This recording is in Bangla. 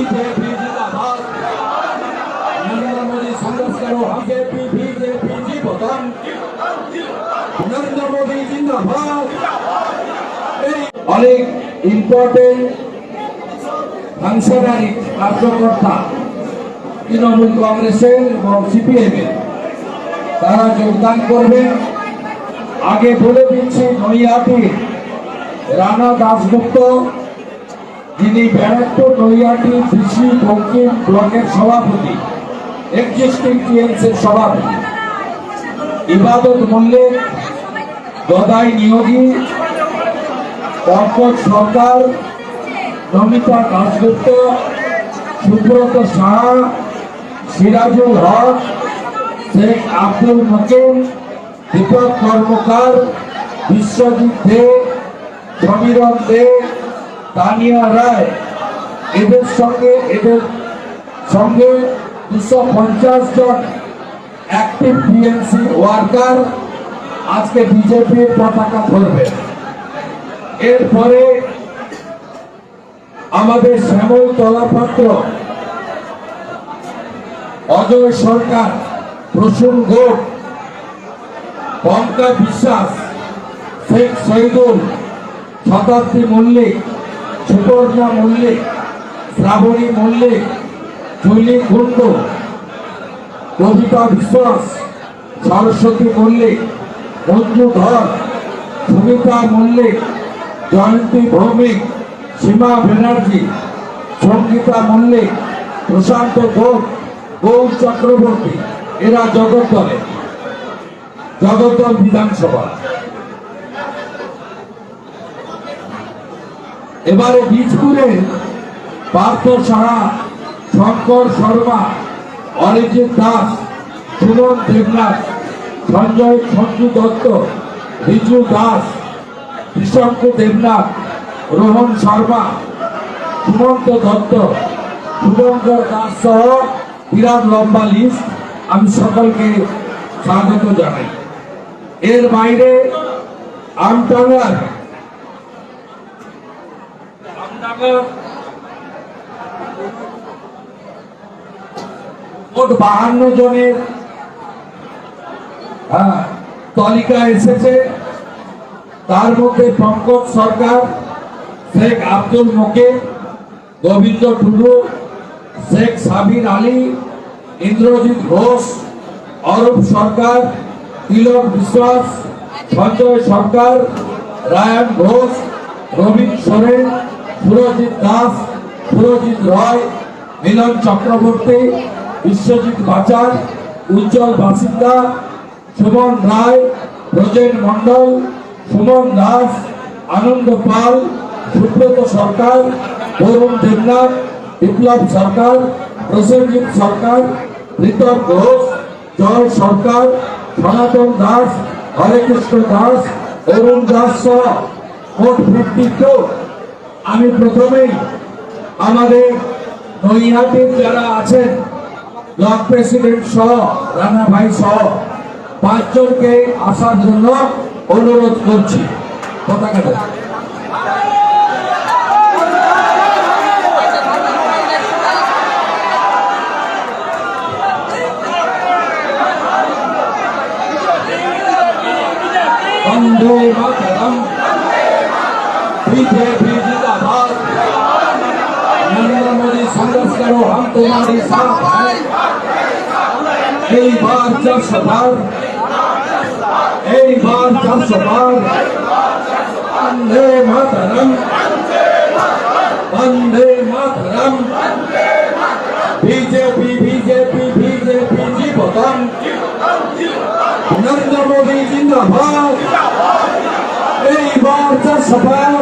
বিজেপি জিন্দাবাদ অনেক ইম্পর্টেন্ট কার্যকর্তা, তৃণমূল কংগ্রেসের এবং তারা যোগদান করবেন। আগে বলে দিচ্ছি নৈহাটি, রানা দাসগুপ্ত যিনি ব্যারাকপুর নৈয়াটি কৃষি দক্ষিণ ব্লকের সভাপতি এক্সিস্টিং টিএমসির সভাপতি। ইবাদত মল্লিক গদাই নিয়োগী পঙ্কজ সরকার, নমিতা দাসগুপ্ত সুব্রত সাহা, সিরাজুল হক, শেখ আব্দুল মকিম দীপক কর্মকার, বিশ্বজিৎ দে সমীরণ দে তানিয়া রায় এদের সঙ্গে এদের সঙ্গে দুশো পঞ্চাশ জন অ্যাক্টিভ টিএমসি ওয়ার্কার আজকে বিজেপির পতাকা ধরবে। এরপরে আমাদের শ্যামল তলাপাত্র, অজয় সরকার, প্রসূন ঘোষ পঙ্কা বিশ্বাস, শেখ শহীদুল, শতাব্দী মল্লিক সুবর্ণা মল্লিক, শ্রাবণী মল্লিক জুলি কুন্ডু কবিতা বিশ্বাস, সরস্বতী মল্লিক, মঞ্জু ধর, সুমিতা মল্লিক, জয়ন্তী ভৌমিক, সীমা ব্যানার্জি, সঙ্গীতা মল্লিক, প্রশান্ত ঘোষ গৌর চক্রবর্তী। এরা জগদ্দলে, জগদ্দল বিধানসভা। এবারে বীজপুরে পার্থ সাহা, শঙ্কর শর্মা, অরিজিৎ দাস, সুমন দেবনাথ, সঞ্জয় সঞ্জু দত্ত, রিজু দাস, কৃষঙ্ক দেবনাথ, রোহন শর্মা, সুমন্ত দত্ত, শুভঙ্কর দাস সহ বিরাট লম্বা লিস্ট আমি সকলকে স্বাগত জানাই। এর বাইরে আমটাঙ্গার আমটাঙ্গার মোট বাহান্ন জনের হ্যাঁ, তালিকা এসেছে। তার মধ্যে পঙ্কজ সরকার শেখ আব্দুল মকিম গোবিন্দ টুডু শেখ সাবির আলী ইন্দ্রজিৎ ঘোষ অরূপ সরকার তিলক বিশ্বাস সঞ্জয় সরকার রায়ন ঘোষ রবীন সোরেন সুরজিৎ দাস সুরজিৎ রয়, মিলন চক্রবর্তী, বিশ্বজিৎ বাচার উজ্জ্বল বাসিন্দা, সুমন রায়, ব্রজেন মণ্ডল, সুমন দাস, আনন্দ পাল, সুব্রত সরকার, বরুণ দেবনাথ, বিপ্লব সরকার, প্রসেনজিৎ সরকার ঋতক ঘোষ, জয় সরকার, সনাতন দাস হরে কৃষ্ণ দাস, অরুণ দাস সহ মোট ফিফটি টু আমি প্রথমেই আমাদের নৈহাটির যারা আছেন, ব্লক প্রেসিডেন্ট সহ, রানা ভাই সহ, পাঁচজনকে আসার জন্য অনুরোধ করছি। পতাকাটা বন্দে মাতরম। বিজেপি करो हम तुम्हारे साथ। हैं बार जब सवार एक बार जब सवार Vande Mataram. Vande Mataram. BJP BJP BJP जी बतम नरेंद्र मोदी, जिंदाबाद। एक बार जब सवार